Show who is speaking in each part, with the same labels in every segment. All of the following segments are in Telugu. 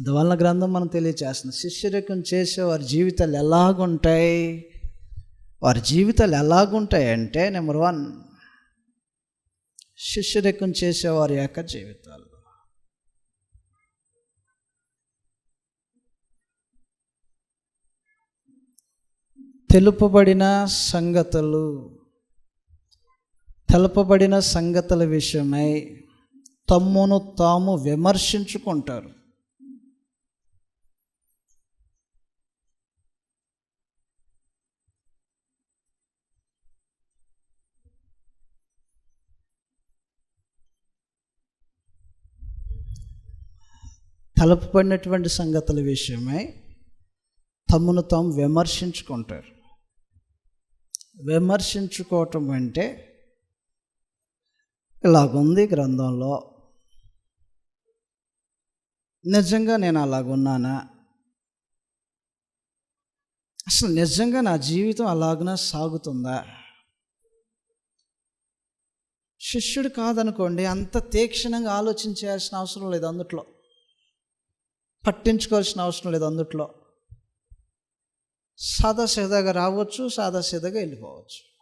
Speaker 1: అందువలన గ్రంథం మనం తెలియచేస్తుంది. శిష్యరికం చేసే వారి జీవితాలు ఎలాగుంటాయి? వారి జీవితాలు ఎలాగుంటాయి అంటే నెంబర్ వన్ శిష్యరికం చేసేవారి యొక్క జీవితాలు. తెలుపబడిన సంగతులు తెలపబడిన సంగతుల విషయమై తమ్మును తాము విమర్శించుకుంటారు. తలపబడినటువంటి సంగతుల విషయమై తమను తాము విమర్శించుకుంటారు. విమర్శించుకోవటం అంటే ఇలాగుంది గ్రంథంలో. నిజంగా నేను అలాగున్నానా? అసలు నిజంగా నా జీవితం అలాగనే సాగుతుందా? శిష్యుడు కాదనుకోండి అంత తీక్షణంగా ఆలోచించాల్సిన అవసరం లేదు అందుట్లో. పట్టించుకోవాల్సిన అవసరం లేదు అందుట్లో. సాదాసీదాగా రావచ్చు సాదాసీదాగా వెళ్ళిపోవచ్చు.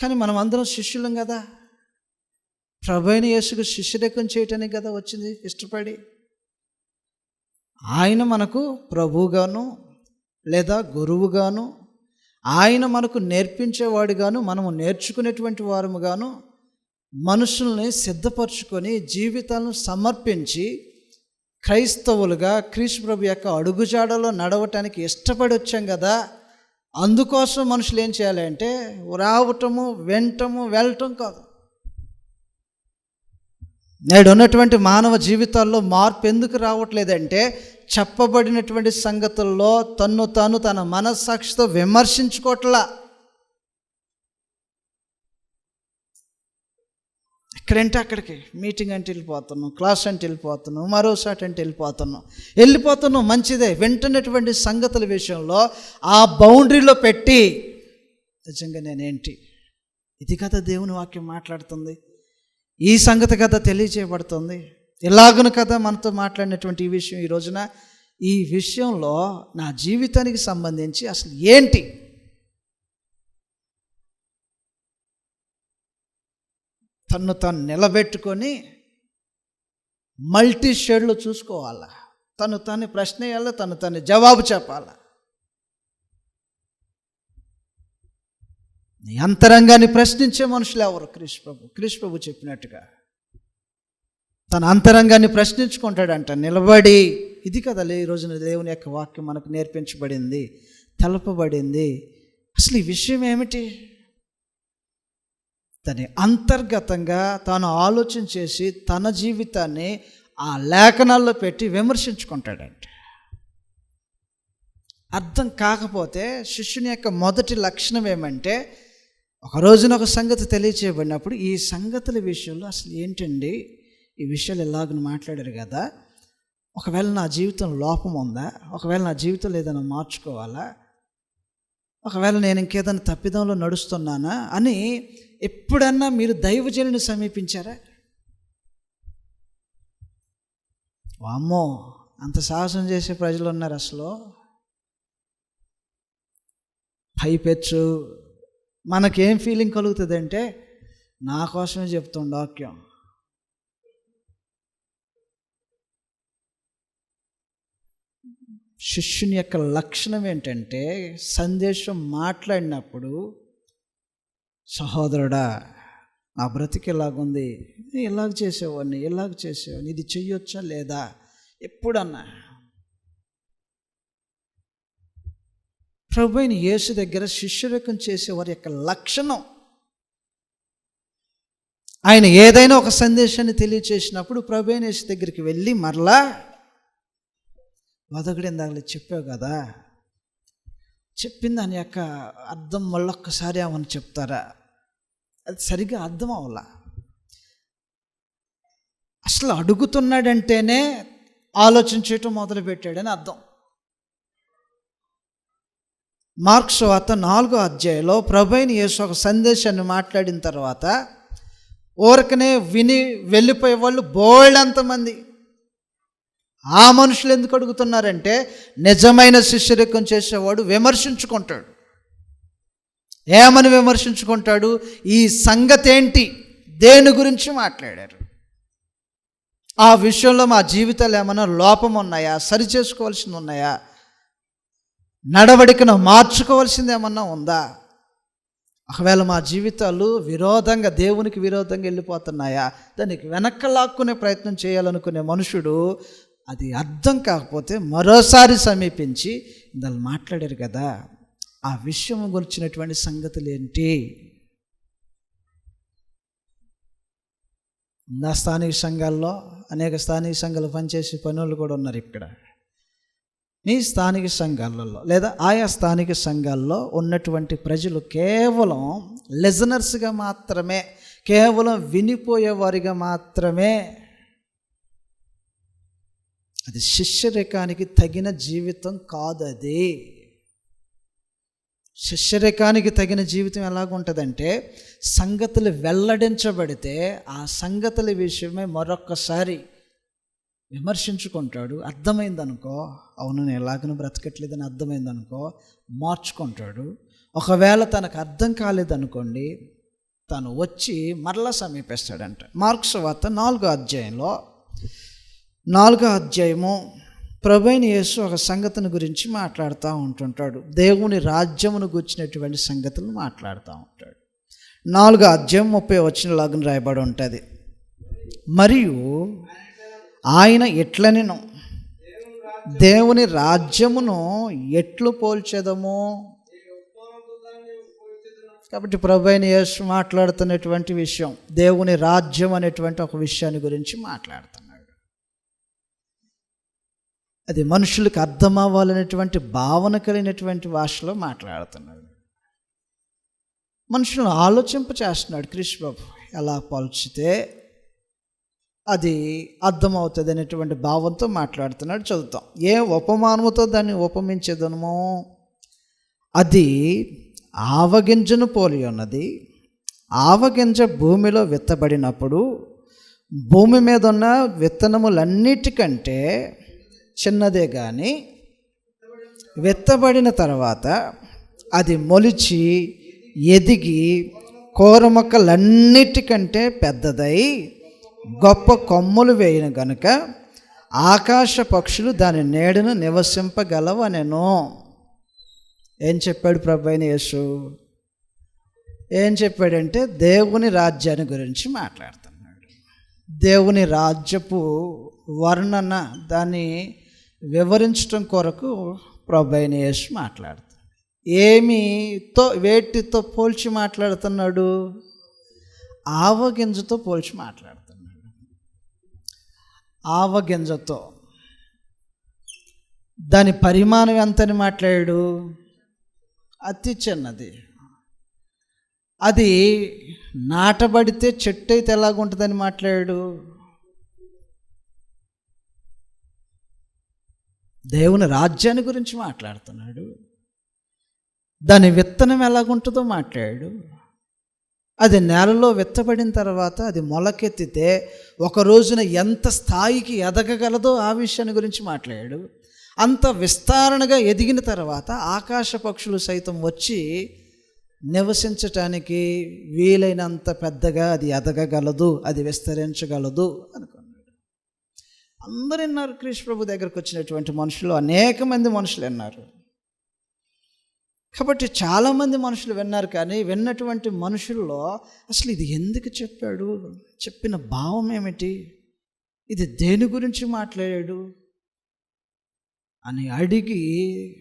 Speaker 1: కానీ మనం అందరం శిష్యులం కదా. ప్రభైన యేసుకు శిష్యరేకం చేయటానికి కదా వచ్చింది ఇష్టపడి. ఆయన మనకు ప్రభువుగాను లేదా గురువుగాను ఆయన మనకు నేర్పించేవాడుగాను మనము నేర్చుకునేటువంటి వారముగాను మనుషుల్ని సిద్ధపరచుకొని జీవితాలను సమర్పించి క్రైస్తవులుగా క్రీస్తు ప్రభు యొక్క అడుగుజాడలో నడవటానికి ఇష్టపడి వచ్చాం కదా అందుకోసం మనుషులు ఏం చేయాలి అంటే రావటము వెంటము వెళ్ళటం కాదు. నేడు ఉన్నటువంటి మానవ జీవితాల్లో మార్పు ఎందుకు రావట్లేదంటే చెప్పబడినటువంటి సంగతుల్లో తన్ను తాను తన మనస్సాక్షితో విమర్శించుకోవట్లా. ఎక్కడంటే అక్కడికి. మీటింగ్ అంటే వెళ్ళిపోతున్నాం క్లాస్ అంటే వెళ్ళిపోతున్నాం మరోసారి అంటే వెళ్ళిపోతున్నాం. వెళ్ళిపోతున్నాం మంచిదే. వెంటనేటువంటి సంగతుల విషయంలో ఆ బౌండరీలో పెట్టి నిజంగా నేనేంటి? ఇది కదా దేవుని వాక్యం మాట్లాడుతుంది. ఈ సంగతి కదా తెలియజేయబడుతుంది ఎలాగును కదా మనతో మాట్లాడినటువంటి ఈ విషయం ఈ రోజున. ఈ విషయంలో నా జీవితానికి సంబంధించి అసలు ఏంటి? తన్ను తను నిలబెట్టుకొని మల్టీ షెడ్లు చూసుకోవాలా? తను తను ప్రశ్న వేయాలి? తను తను జవాబు చెప్పాలా? నీ అంతరంగాన్ని ప్రశ్నించే మనుషులు ఎవరు? క్రీష్ ప్రభు. క్రీష్ ప్రభు చెప్పినట్టుగా. తన అంతరంగాన్ని ప్రశ్నించుకుంటాడంట. నిలబడి ఇది కదా ఈ రోజున దేవుని యొక్క వాక్యం మనకు నేర్పించబడింది తెలపబడింది. అసలు ఈ విషయం ఏమిటి? తని అంతర్గతంగా తాను ఆలోచన చేసి తన జీవితాన్ని ఆ లేఖనాల్లో పెట్టి విమర్శించుకుంటాడంట. అర్థం కాకపోతే శిష్యుని యొక్క మొదటి లక్షణం ఏమంటే ఒక రోజున ఒక సంగతి తెలియచేయబడినప్పుడు ఈ సంగతుల విషయంలో అసలు ఏంటండి? ఈ విషయాలు ఎలాగని మాట్లాడారు కదా? ఒకవేళ నా జీవితం లోపం ఉందా? ఒకవేళ నా జీవితంలో ఏదైనా మార్చుకోవాలా? ఒకవేళ నేను ఇంకేదైనా తప్పిదంలో నడుస్తున్నానా అని ఎప్పుడన్నా మీరు దైవజనుని సమీపించారా? వామ్మో అంత సాహసం చేసే ప్రజలు ఉన్నారు అసలు. పైపెచ్చు మనకేం ఫీలింగ్ కలుగుతుంది అంటే నా కోసమే చెప్తుండ వాక్యం. శిష్యుని యొక్క లక్షణం ఏంటంటే సందేశం మాట్లాడినప్పుడు సహోదరుడా నా బ్రతికి ఇలాగుంది ఇలాగ చేసేవాడిని? ఇలాగ చేసేవాడిని? ఇది చెయ్యొచ్చా లేదా? ఎప్పుడన్నా. ప్రభు అయిన యేసు దగ్గర శిష్యురకం చేసేవారి యొక్క లక్షణం. ఆయన ఏదైనా ఒక సందేశాన్ని తెలియచేసినప్పుడు ప్రభు అయిన యేసు దగ్గరికి వెళ్ళి మరలా వదగడి ఇందాక చెప్పావు కదా. చెప్పిన దాని యొక్క అర్థం మళ్ళొక్కసారి ఏమని చెప్తారా? అది సరిగా అర్థం అవ్వాల? అసలు అడుగుతున్నాడంటేనే ఆలోచన చేయటం మొదలుపెట్టాడని అర్థం. మార్క్స్ వార్త నాలుగో అధ్యాయంలో ప్రభైన యేసు ఒక సందేశాన్ని మాట్లాడిన తర్వాత ఊరకనే విని వెళ్ళిపోయే వాళ్ళు బోల్డ్ అంతమంది ఆ మనుషులు ఎందుకు అడుగుతున్నారంటే నిజమైన శిష్యరికం చేసేవాడు విమర్శించుకుంటాడు. ఏమని విమర్శించుకుంటాడు? ఈ సంగతి ఏంటి దేని గురించి మాట్లాడారు? ఆ విషయంలో మా జీవితాలు ఏమైనా లోపం ఉన్నాయా సరి చేసుకోవాల్సింది ఉన్నాయా నడవడికను మార్చుకోవాల్సింది ఏమన్నా ఉందా? ఒకవేళ మా జీవితాలు విరోధంగా దేవునికి విరోధంగా వెళ్ళిపోతున్నాయా? దానికి వెనక్కి లాక్కునే ప్రయత్నం చేయాలనుకునే మనుషుడు అది అర్థం కాకపోతే మరోసారి సమీపించి ఇందాలు మాట్లాడారు కదా ఆ విషయం గురించినటువంటి సంగతులు ఏంటి? నా స్థానిక సంఘాల్లో అనేక స్థానిక సంఘాలు పనిచేసే పనులు కూడా ఉన్నారు ఇక్కడ. మీ స్థానిక సంఘాలలో లేదా ఆయా స్థానిక సంఘాల్లో ఉన్నటువంటి ప్రజలు కేవలం లెజనర్స్గా మాత్రమే కేవలం వినిపోయేవారిగా మాత్రమే అది శిష్యరేఖానికి తగిన జీవితం కాదు అది శిష్యరేఖానికి తగిన జీవితం ఎలాగుంటుందంటే సంగతులు వెల్లడించబడితే ఆ సంగతుల విషయమే మరొక్కసారి విమర్శించుకుంటాడు. అర్థమైందనుకో అవును నేను ఎలాగనూ బ్రతకట్లేదని అర్థమైందనుకో మార్చుకుంటాడు. ఒకవేళ తనకు అర్థం కాలేదనుకోండి తను వచ్చి మరలా సమీపిస్తాడంట. మార్క్స్ వార్త నాలుగో అధ్యాయంలో నాలుగో అధ్యాయము. ప్రభైన యేసు ఒక సంగతిని గురించి మాట్లాడుతూ ఉంటుంటాడు. దేవుని రాజ్యమును గుర్చినటువంటి సంగతులు మాట్లాడుతూ ఉంటాడు. నాలుగో అధ్యాయం ముప్పై వచ్చిన లాగా రాయబడి ఉంటుంది. మరియు ఆయన ఎట్లనెను? దేవుని రాజ్యమును ఎట్లు పోల్చేదము? కాబట్టి ప్రభు అయిన యేసు మాట్లాడుతున్నటువంటి విషయం దేవుని రాజ్యం అనేటువంటి ఒక విషయాన్ని గురించి మాట్లాడుతున్నాడు. అది మనుషులకు అర్థం అవ్వాలనేటువంటి భావన కలిగినటువంటి భాషలో మాట్లాడుతున్నాడు. మనుషులను ఆలోచింప చేస్తున్నాడు కృష్ణ బాబు ఎలా పోల్చితే అది అర్థమవుతుంది అనేటువంటి భావంతో మాట్లాడుతున్నాడు చదువుతాం. ఏ ఉపమానముతో దాన్ని ఉపమించేదనమో? అది ఆవగింజను పోలి ఉన్నది. ఆవగింజ భూమిలో విత్తబడినప్పుడు భూమి మీద ఉన్న విత్తనములన్నిటికంటే చిన్నదే కానీ విత్తబడిన తర్వాత అది మొలిచి ఎదిగి కూరమొక్కలన్నిటికంటే పెద్దదై గొప్ప కొమ్ములు వేయను గనుక ఆకాశ పక్షులు దాని నీడను నివసింపగలవనెను. ఏం చెప్పాడు ప్రభు అయిన యేసు? ఏం చెప్పాడంటే దేవుని రాజ్యాన్ని గురించి మాట్లాడుతున్నాడు. దేవుని రాజ్యపు వర్ణన దాని వివరించడం కొరకు ప్రభు అయిన యేసు ఏమితో వేటితో పోల్చి మాట్లాడుతున్నాడు? ఆవగింజతో పోల్చి మాట్లాడుతున్నాడు. ఆవగింజతో దాని పరిమాణం ఎంతని మాట్లాడాడు? అతి చిన్నది. అది నాటబడితే చెట్టు అయితే ఎలాగుంటుందని మాట్లాడాడు? దేవుని రాజ్యాన్ని గురించి మాట్లాడుతున్నాడు. దాని విత్తనం ఎలాగుంటుందో మాట్లాడాడు అది నేలలో విత్తబడిన తర్వాత అది మొలకెత్తితే ఒక రోజున ఎంత స్థాయికి ఎదగగలదో ఆ విషయాన్ని గురించి మాట్లాడాడు అంత విస్తారణగా ఎదిగిన తర్వాత ఆకాశ పక్షులు సైతం వచ్చి నివసించటానికి వీలైనంత పెద్దగా అది ఎదగగలదు అది విస్తరించగలదు అనుకున్నాను అందరు విన్నారు క్రీష్ ప్రభు దగ్గరకు వచ్చినటువంటి మనుషులు అనేక మంది మనుషులు విన్నారు కాబట్టి చాలామంది మనుషులు విన్నారు కానీ విన్నటువంటి మనుషుల్లో అసలు ఇది ఎందుకు చెప్పాడు? చెప్పిన భావం ఏమిటి? ఇది దేని గురించి మాట్లాడాడు? అని అడిగి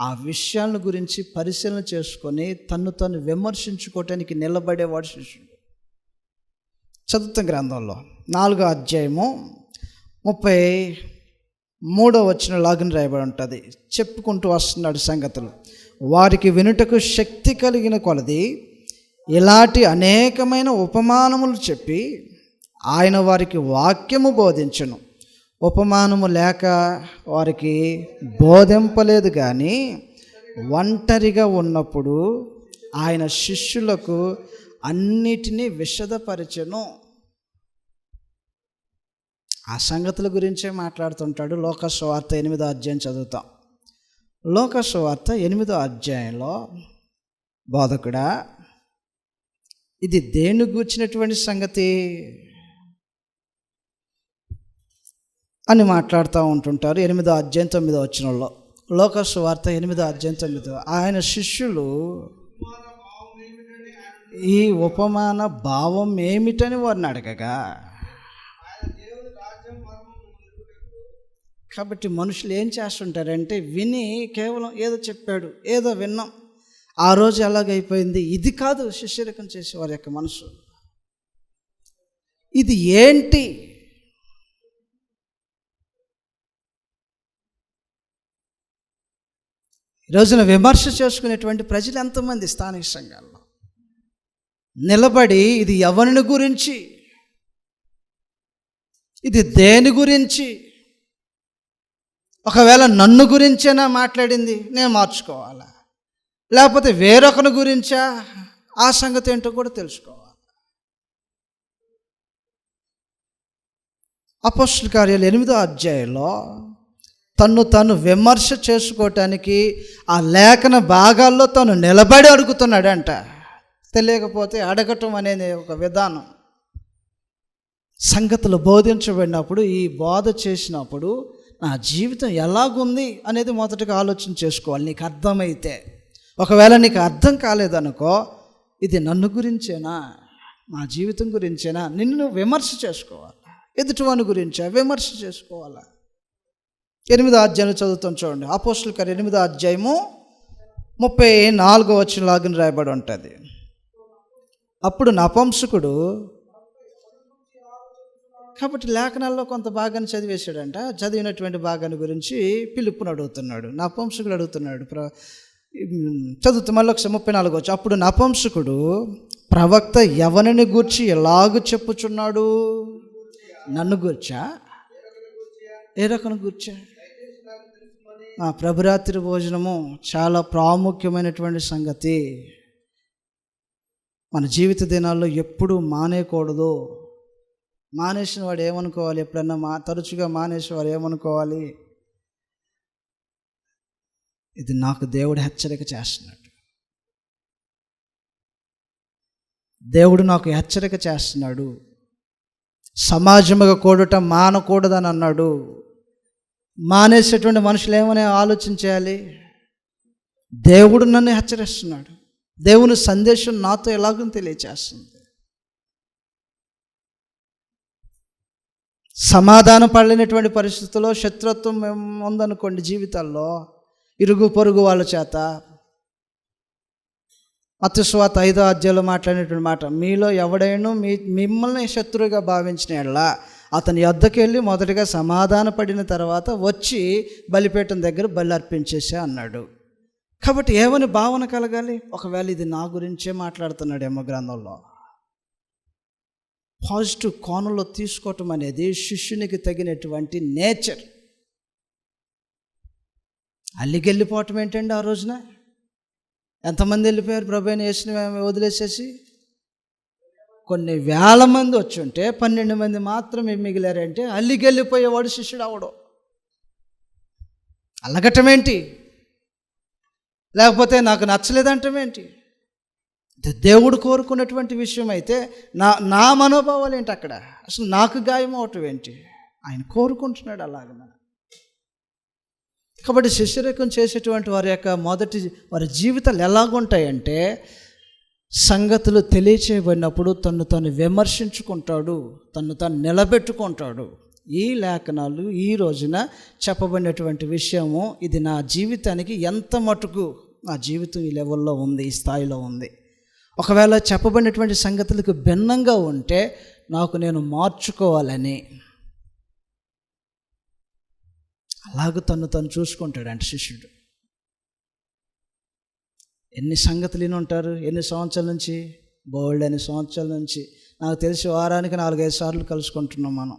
Speaker 1: ఆ విషయాల గురించి పరిశీలన చేసుకొని తను తను విమర్శించుకోవటానికి నిలబడేవాడు శిష్యుడు. చదువుతాం గ్రంథంలో నాలుగో అధ్యాయము ముప్పై మూడో వచ్చిన లాగిన రాయబడి ఉంటుంది. చెప్పుకుంటూ వస్తున్నాడు సంగతులు. వారికి వినుటకు శక్తి కలిగిన కొలది ఇలాంటి అనేకమైన ఉపమానములు చెప్పి ఆయన వారికి వాక్యము బోధించను. ఉపమానము లేక వారికి బోధింపలేదు కానీ ఒంటరిగా ఉన్నప్పుడు ఆయన శిష్యులకు అన్నిటినీ విషదపరచను. ఆ సంగతుల గురించే మాట్లాడుతుంటాడు. లోకస్వార్త ఎనిమిదో అధ్యాయం చదువుతాం. లోకస్వార్త ఎనిమిదో అధ్యాయంలో బోధకుడా ఇది దేని గూర్చినటువంటి సంగతి? అని మాట్లాడుతూ ఉంటుంటారు ఎనిమిదో అధ్యాయం తొమ్మిదో వచ్చినలో లోకస్ వార్త ఎనిమిదో అధ్యాయం తొమ్మిదో. ఆయన శిష్యులు ఈ ఉపమాన భావం ఏమిటని వారిని అడగగా కాబట్టి మనుషులు ఏం చేస్తుంటారంటే విని కేవలం ఏదో చెప్పాడు ఏదో విన్నాం. ఆ రోజు ఎలాగైపోయింది? ఇది కాదు శిష్యరకం చేసే వారి యొక్క మనసు. ఇది ఏంటి? ఈ రోజున విమర్శ చేసుకునేటువంటి ప్రజలు ఎంతమంది స్థానిక సంఘాల్లో? నిలబడి ఇది ఎవరిని గురించి? ఇది దేని గురించి? ఒకవేళ నన్ను గురించేనా మాట్లాడింది నేను మార్చుకోవాలా? లేకపోతే వేరొకరి గురించా? ఆ సంగతి ఏంటో కూడా తెలుసుకోవాలి? అపోస్టుల కార్యాలు ఎనిమిదో అధ్యాయంలో తన్ను తను విమర్శ చేసుకోవటానికి ఆ లేఖన భాగాల్లో తను నిలబడి అడుగుతున్నాడంట. తెలియకపోతే అడగటం అనేది ఒక విధానం. సంగతులు బోధించబడినప్పుడు ఈ బోధ చేసినప్పుడు నా జీవితం ఎలాగుంది అనేది మొదటగా ఆలోచన చేసుకోవాలి. నీకు అర్థమైతే. ఒకవేళ నీకు అర్థం కాలేదనుకో ఇది నన్ను గురించేనా? నా జీవితం గురించేనా? నిన్ను విమర్శ చేసుకోవాలి? ఎదుటివాని గురించా? విమర్శ చేసుకోవాలా? ఎనిమిదో అధ్యాయం చదువుతాం చూడండి. అపోస్టుల గారు ఎనిమిదో అధ్యాయము ముప్పై నాలుగో వచ్చిన లాగిన రాయబడి ఉంటుంది. అప్పుడు నపంసకుడు కాబట్టి లేఖనాల్లో కొంత భాగాన్ని చదివేశాడంట. చదివినటువంటి భాగాన్ని గురించి పిలుపుని అడుగుతున్నాడు. నపంసకుడు అడుగుతున్నాడు. ప్ర చదువుతూ మళ్ళీ ఒకసారి ముప్పై నాలుగు వచ్చి అప్పుడు నపంసకుడు ప్రవక్త ఎవరిని గూర్చి ఎలాగ చెప్పుచున్నాడు? నన్ను గూర్చా? ఏ రకం గూర్చా? ఆ ప్రభురాత్రి భోజనము చాలా ప్రాముఖ్యమైనటువంటి సంగతి. మన జీవిత దినాల్లో ఎప్పుడూ మానేయకూడదు మానేసిన వాడు ఏమనుకోవాలి? ఎప్పుడన్నా మా తరచుగా మానేసిన వాడు ఏమనుకోవాలి? ఇది నాకు దేవుడు హెచ్చరిక చేస్తున్నాడు. దేవుడు నాకు హెచ్చరిక చేస్తున్నాడు. సమాజముగా కూడటం మానకూడదని అన్నాడు. మానేసేటువంటి మనుషులు ఏమని ఆలోచన చేయాలి? దేవుడు నన్ను హెచ్చరిస్తున్నాడు. దేవుని సందేశం నాతో ఎలాగో తెలియచేస్తుంది. సమాధానం పడలేనటువంటి పరిస్థితుల్లో శత్రుత్వం ఉందనుకోండి జీవితాల్లో ఇరుగు పొరుగు వాళ్ళ చేత. మత్స్వాత ఐదో అధ్యాయంలో మాట్లాడినటువంటి మాట మీలో ఎవడైనా మీ మిమ్మల్ని శత్రువుగా భావించిన ఎడల అతని యొద్దకు వెళ్ళి మొదటగా సమాధాన పడిన తర్వాత వచ్చి బలిపీఠం దగ్గర బలి అర్పించేసా అన్నాడు. కాబట్టి ఏమని భావన కలగాలి? ఒకవేళ ఇది నా గురించే మాట్లాడుతున్నాడు ఏమో గ్రంథంలో. పాజిటివ్ కోణంలో తీసుకోవటం అనేది శిష్యునికి తగినటువంటి నేచర్. అల్లికెళ్ళిపోవటం ఏంటండి ఆ రోజున? ఎంతమంది వెళ్ళిపోయారు ప్రభుని వేసిన వదిలేసేసి? కొన్ని వేల మంది వచ్చి ఉంటే పన్నెండు మంది మాత్రమే మిగిలారంటే అల్లికెళ్ళిపోయేవాడు శిష్యుడు అవడం. అలగటమేంటి? లేకపోతే నాకు నచ్చలేదంటమేంటి? ఏంటి దేవుడు కోరుకున్నటువంటి విషయం అయితే నా నా మనోభావాలు ఏంటి అక్కడ? అసలు నాకు గాయం అవటం ఏంటి? ఆయన కోరుకుంటున్నాడు అలాగన కాబట్టి శిష్యరేఖం చేసేటువంటి వారి యొక్క మొదటి వారి జీవితాలు ఎలాగుంటాయంటే సంగతులు తెలియచేయబడినప్పుడు తను తను విమర్శించుకుంటాడు తను తను నిలబెట్టుకుంటాడు. ఈ లేఖనాలు ఈ రోజున చెప్పబడినటువంటి విషయము ఇది నా జీవితానికి ఎంత మటుకు నా జీవితం ఈ లెవెల్లో ఉంది ఈ స్థాయిలో ఉంది. ఒకవేళ చెప్పబడినటువంటి సంగతులకు భిన్నంగా ఉంటే నాకు నేను మార్చుకోవాలని. అలాగ తను తను చూసుకుంటాడు శిష్యుడు. ఎన్ని సంగతులు విని ఉంటారు? ఎన్ని సంవత్సరాల నుంచి? బోల్డ్ అనే సంవత్సరాల నుంచి? నాకు తెలిసి వారానికి నాలుగైదు సార్లు కలుసుకుంటున్నాం మనం.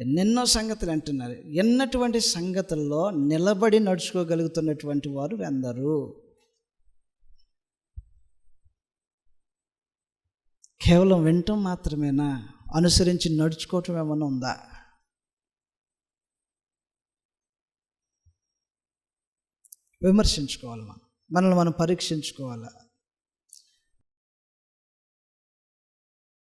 Speaker 1: ఎన్నెన్నో సంగతులు అంటున్నారు. ఎన్నటువంటి సంగతుల్లో నిలబడి నడుచుకోగలుగుతున్నటువంటి వారు అందరూ కేవలం వినటం మాత్రమేనా? అనుసరించి నడుచుకోవటం ఏమైనా ఉందా? విమర్శించుకోవాలి మనం. మనల్ని మనం పరీక్షించుకోవాలా?